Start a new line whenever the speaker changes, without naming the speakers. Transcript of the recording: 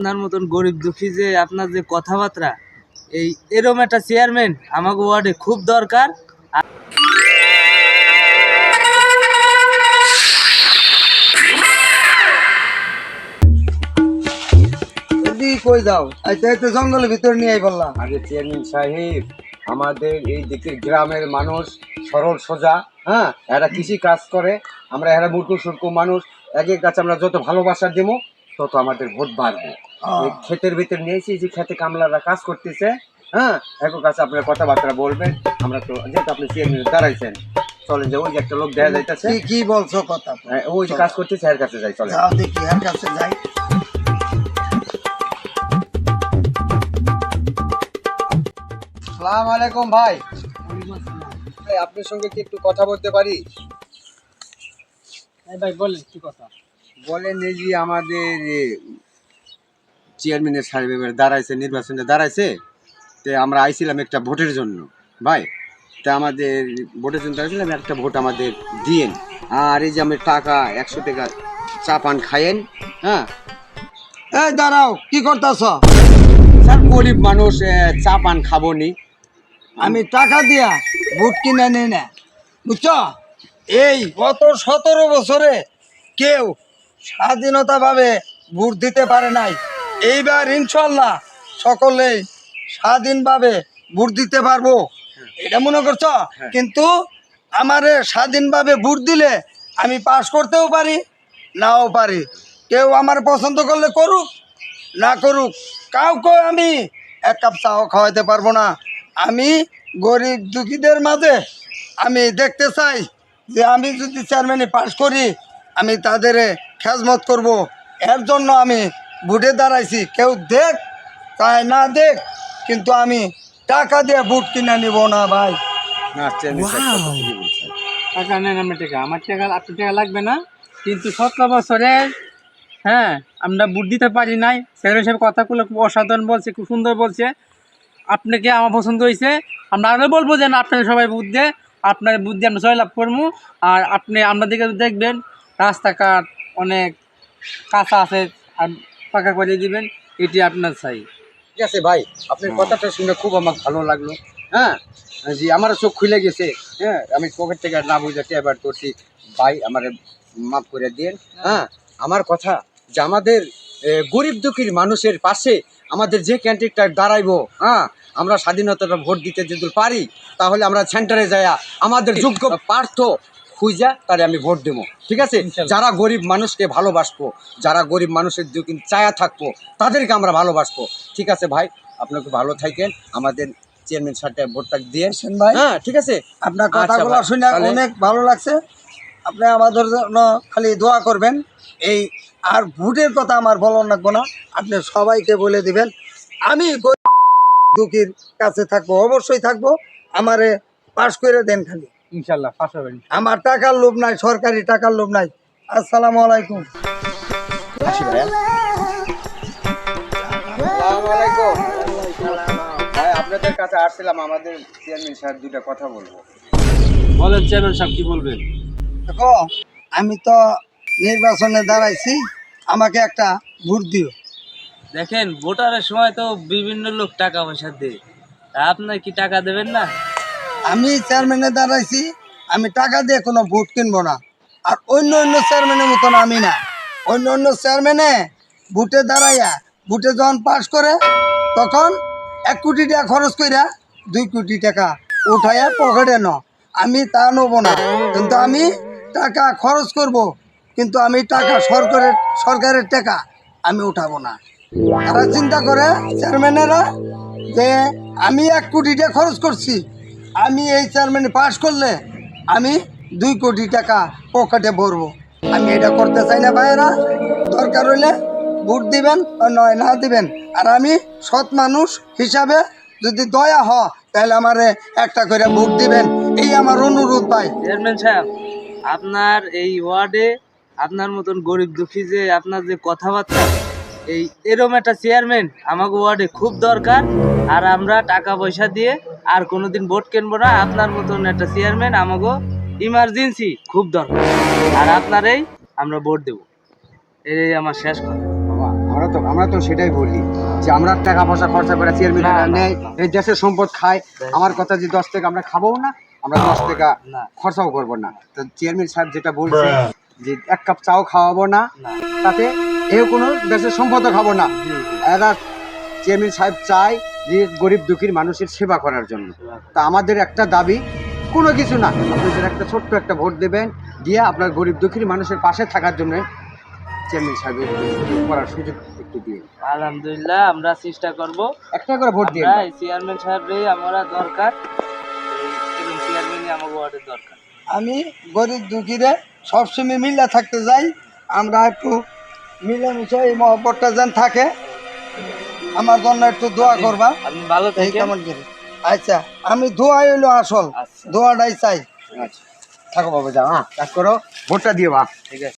আপনার মতন গরিব দুঃখী যে আপনার যে কথাবার্তা এই এরম একটা চেয়ারম্যান আমাকে ওয়ার্ডে খুব দরকার।
কই যাও? আচ্ছা একটু জঙ্গলের ভিতর নিয়ে বললাম।
আরে চেয়ারম্যান সাহেব আমাদের এই দিকের গ্রামের মানুষ সরল সোজা হ্যাঁ? এরা কৃষি কাজ করে আমরা এরা মুটু সুরকু মানুষ। একের কাছে আমরা যত ভালোবাসা দেবো তত আমাদের ভোট বাড়বে। এই ক্ষেতের ভিতর নিয়েছি যে খেতে কামলারা কাজ করতেছে হ্যাঁ? একর কাছে আপনার কথাবার্তা বলবেন আমরা তো যেহেতু আপনি চেয়ারম্যান দাঁড়াইছেন চলেন যে ওই যে একটা লোক দেখা যাইতেছে।
কি কি বলছো কথা?
হ্যাঁ, ওই যে কাজ করতেছে এর কাছে যাই
যাও দেখি এর কাছে যাই।
সালাম আলাইকুম ভাই। ভাই, আপনার সঙ্গে কি একটু কথা বলতে পারি?
ভাই বলেন কি কথা?
বলেন এই যে আমাদের চেয়ারম্যানের সাহেব এবার দাঁড়াইছে, নির্বাচনে দাঁড়াইছে, তে আমরা আইছিলাম একটা ভোটের জন্য। ভাই, তা আমাদের ভোটের জন্য দাঁড়াইছিলাম, একটা ভোট আমাদের দিয়েন। আর এই যে আমি টাকা, একশো টাকা চা পান খাইয়েন হ্যাঁ?
এই দাঁড়াও, কি করতেছ?
স্যার, গরিব মানুষ চা পান খাব নি
আমি টাকা দিয়া ভোট কিনে নেই না, বুঝছ? এই গত সতেরো বছরে কেউ স্বাধীনতা ভাবে ভোট দিতে পারে নাই। এইবার ইনশাল্লাহ সকলেই স্বাধীনভাবে ভোট দিতে পারব। এটা মনে করছ? কিন্তু আমারে স্বাধীনভাবে ভোট দিলে আমি পাস করতেও পারি নাও পারি। কেউ আমার পছন্দ করলে করুক না করুক কাউকে আমি এক কাপ চাও খাওয়াইতে পারব না। আমি গরিব দুঃখীদের মাঝে আমি দেখতে চাই যে আমি যদি চেয়ারম্যানে পাশ করি আমি তাদের খেজমত করব। এর জন্য আমি ভোটে দাঁড়াইছি। কেউ দেখ তাই না দেখ কিন্তু আমি টাকা দিয়ে ভোট কিনে নিব না ভাই।
টাকা নেন আমার টাকা। আমার টাকা আপনার টাকা লাগবে না। কিন্তু সতেরো বছরে হ্যাঁ আমরা বুট দিতে পারি নাই। সেগুলো কথাগুলো খুব অসাধারণ বলছে খুব সুন্দর বলছে। আপনাকে আমার পছন্দ হয়েছে। আমরা আরও বলব যে না আপনার সবাই বুদ্ধ আপনার বুদ্ধি আমরা জয়লাভ করব। আর আপনি আমাদেরকে দেখবেন। রাস্তাঘাট অনেক কাঁচা আছে আর পাকা করে দিবেন এটি আপনার চাই
ঠিক আছে ভাই আপনার কথাটা শুনে খুব আমার ভালো লাগল। হ্যাঁ জি আমারও চোখ খুলে গেছে হ্যাঁ আমি পকেট থেকে না বুঝাতে এবার করছি ভাই আমার মাফ করে দিন হ্যাঁ। আমার কথা যে আমাদের গরিব দুঃখীর মানুষের পাশে আমাদের যে ক্যান্ডিডেটটা দাঁড়াইবো হ্যাঁ আমরা স্বাধীনতাটা ভোট দিতে যদি পারি তাহলে আমরা সেন্টারে যাইয়া আমাদের যোগ্য পার্থ খুঁজা তারে আমি ভোট দেবো। ঠিক আছে? যারা গরিব মানুষকে ভালোবাসবো যারা গরিব মানুষের দিকে চায়া থাকব তাদেরকে আমরা ভালোবাসবো। ঠিক আছে ভাই? আপনাকে ভালো থাকেন। আমাদের চেয়ারম্যান সাহেবটা ভোটটা দিয়ে
ভাই।
হ্যাঁ ঠিক আছে।
আপনার
আচ্ছা
কথাগুলো শুনে অনেক ভালো লাগছে। আপনি আমাদের জন্য খালি দোয়া করবেন। এই আর ভোটের কথা আমার বলার লাগবো না। আপনি সবাইকে বলে দিবেন। আমি গরিব দুঃখীর কাছে থাকব অবশ্যই থাকব। আমারে পাশ করে দেন খালি।
ইনশাল্লাহ পাশ হবেন
আমার টাকার লোভ নাই সরকারি টাকার লোভ নাই। আসসালামু আলাইকুম।
আসি ভাইয়া। আপনাদের কাছে আসছিলাম আমাদের চেয়ারম্যান সাহেব দুটা কথা বলব।
বলেন চেয়ারম্যান সাহেব কি বলবেন?
দেখো আমি তো নির্বাচনে দাঁড়াইছি আমাকে একটা ভোট দিও।
দেখেন ভোটারের সময় তো বিভিন্ন লোক টাকা পয়সা দেয়। তা আপনার কি টাকা দেবেন না?
আমি চেয়ারম্যানে দাঁড়াইছি, আমি টাকা দিয়ে কোনো ভোট কিনবো না। আর অন্য অন্য চেয়ারম্যানের মতন আমি না। অন্য অন্য চেয়ারম্যানে ভোটে দাঁড়াইয়া, ভোটে যখন পাস করে, তখন এক কোটি টাকা খরচ কইরা দুই কোটি টাকা উঠাইয়া পকেটে ন। আমি তা নেব না। কিন্তু আমি টাকা খরচ করব, কিন্তু আমি টাকা সরকারের সরকারের টাকা আমি উঠাবো না। তারা চিন্তা করে চেয়ারম্যানেরা যে আমি এক কোটি টাকা খরচ করছি আমি এই চেয়ারম্যানে পাস করলে আমি দুই কোটি টাকা পকেটে ভরবো। আমি এটা করতে চাই না ভাইয়েরা। দরকার হইলে ভোট দিবেন আর নয় না দিবেন। আর আমি সৎ মানুষ হিসাবে যদি দয়া হ তাহলে আমারে একটা করে ভোট দিবেন। এই আমার অনুরোধ ভাই।
চেয়ারম্যান সাহেব, আপনার এই ওয়ার্ডে আপনার মতন গরিব দুঃখী যে আপনার যে কথাবার্তা এই এরম একটা চেয়ারম্যান আমাকে ওয়ার্ডে খুব দরকার। আর আমরা টাকা পয়সা দিয়ে আর কোনোদিন ভোট কিনবো না। আপনার মতন একটা চেয়ারম্যান আমাকে ইমার্জেন্সি খুব দরকার। আর আপনারই আমরা ভোট দেবো। এই আমার শেষ কথা।
বাবা আমারও তো আমরা তো সেটাই বলি যে আমরা টাকা পয়সা খরচা করে চেয়ারম্যান নেয় এই দেশের সম্পদ খায়। আমার কথা যে দশ টাকা আমরা খাব না আমরা দশ টাকা
না।
খরচাও করব না। তো চেয়ারম্যান সাহেব যেটা বলছে যে এক কাপ চাও খাওয়াবো না। তাতে এও কোনো দেশের সম্পদও খাব না। এরা চেয়ারম্যান সাহেব চায় যে গরিব দুঃখীর মানুষের সেবা করার জন্য। তা আমাদের একটা দাবি কোনো কিছু না। আপনাদের একটা ছোট্ট একটা ভোট দেবেন দিয়ে আপনার গরিব দুঃখীর মানুষের পাশে থাকার জন্য চেয়ারম্যান সাহেবের করার সুযোগ একটু দিয়ে
আলহামদুলিল্লাহ আমরা চেষ্টা করব।
একটা করে ভোট দিয়ে
চেয়ারম্যান সাহেবই আমরা দরকার। এই এবং চেয়ারম্যানই আমার ওয়ার্ডের দরকার।
আমি গরিব দুঃখীরে সবসময় মিলে থাকতে যাই আমরা একটু মিলেমিশে এই মহব্বতটা যেন থাকে আমার জন্য একটু দোয়া করবা।
ভালো
এই কেমন করে? আচ্ছা আমি দোয়া হইল আসল।
আচ্ছা।
দোয়াটাই চাই।
আচ্ছা। থাকো বাবা যাও হ্যাঁ কাজ করো ভোটটা দিও বা
ঠিক আছে।